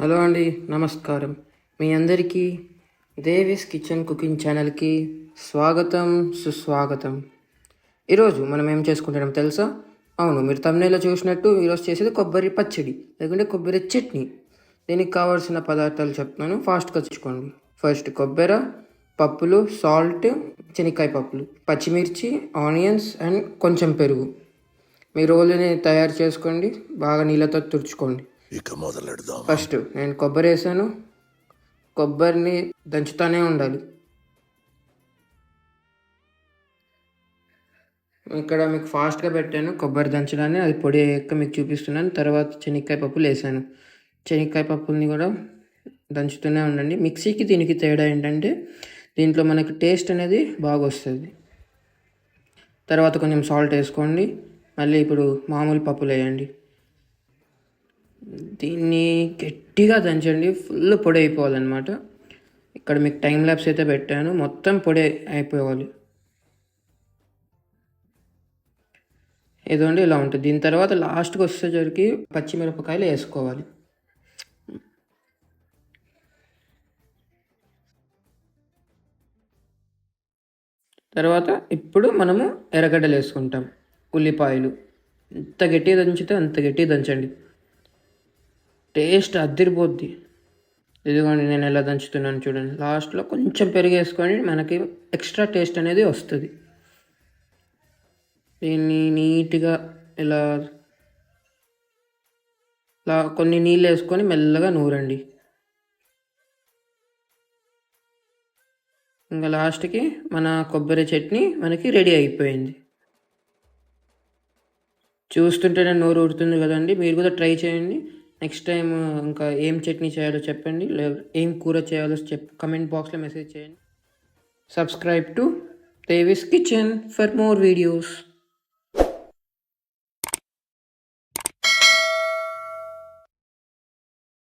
Hello అండి నమస్కారం. మీ అందరికీ దేవిస్ కిచెన్ కుకింగ్ ఛానల్కి స్వాగతం సుస్వాగతం. ఈరోజు మనం ఏం చేసుకుంటున్నాం తెలుసా? అవును మీరు తమిళలో చూసినట్టు ఈరోజు చేసేది కొబ్బరి పచ్చడి లేకుంటే కొబ్బరి చట్నీ. దీనికి కావాల్సిన పదార్థాలు చెప్తున్నాను. ఫాస్ట్గా తెచ్చుకోండి. ఫస్ట్ కొబ్బరి పప్పులు సాల్ట్ శనక్కాయ పప్పులు పచ్చిమిర్చి ఆనియన్స్ అండ్ కొంచెం పెరుగు. మీ రోలుని తయారు చేసుకోండి. బాగా నీళ్ళతో తుడుచుకోండి. ఇక మొదలెడదాం. ఫస్ట్ నేను కొబ్బరి వేసాను. కొబ్బరిని దంచుతూనే ఉండాలి. ఇక్కడ మీకు ఫాస్ట్గా పెట్టాను. కొబ్బరి దంచడాన్ని అది పొడి అయ్యాక మీకు చూపిస్తున్నాను. తర్వాత శనక్కాయ పప్పులు వేసాను. శనక్కాయ పప్పుల్ని కూడా దంచుతూనే ఉండండి. మిక్సీకి దీనికి తేడా ఏంటంటే దీంట్లో మనకి టేస్ట్ అనేది బాగా వస్తుంది. తర్వాత కొంచెం సాల్ట్ వేసుకోండి. మళ్ళీ ఇప్పుడు మామూలు పప్పులు వేయండి. దీన్ని గట్టిగా దంచండి ఫుల్ పొడి అయిపోవాలన్నమాట. ఇక్కడ మీకు టైం ల్యాబ్స్ అయితే పెట్టాను. మొత్తం పొడి అయిపోవాలి. ఏదోండి ఇలా ఉంటుంది. దీని తర్వాత లాస్ట్కి వచ్చేసరికి పచ్చిమిరపకాయలు వేసుకోవాలి. తర్వాత ఇప్పుడు మనము ఎర్రగడ్డలు వేసుకుంటాం. ఉల్లిపాయలు. ఎంత గట్టిగా దంచితే అంత గట్టిగా దంచండి. టేస్ట్ అద్దరిపోద్ది ఇదిగోండి నేను ఎలా దంచుతున్నాను చూడండి. లాస్ట్లో కొంచెం పెరిగేసుకొని మనకి ఎక్స్ట్రా టేస్ట్ అనేది వస్తుంది. దీన్ని నీట్గా ఇలా ఇలా కొన్ని నీళ్ళు వేసుకొని మెల్లగా నూరండి. ఇంకా లాస్ట్కి మన కొబ్బరి చట్నీ మనకి రెడీ అయిపోయింది. చూస్తుంటేనే నోరు ఊరుతుంది కదండి. మీరు కూడా ట్రై చేయండి. నెక్స్ట్ టైం uh, ఇంకా ఏం చట్నీ చేయాలో చెప్పండి. లేదా ఏం కూర చేయాలో చెప్ కమెంట్ బాక్స్లో మెసేజ్ చేయండి. Subscribe to Devi's kitchen for more videos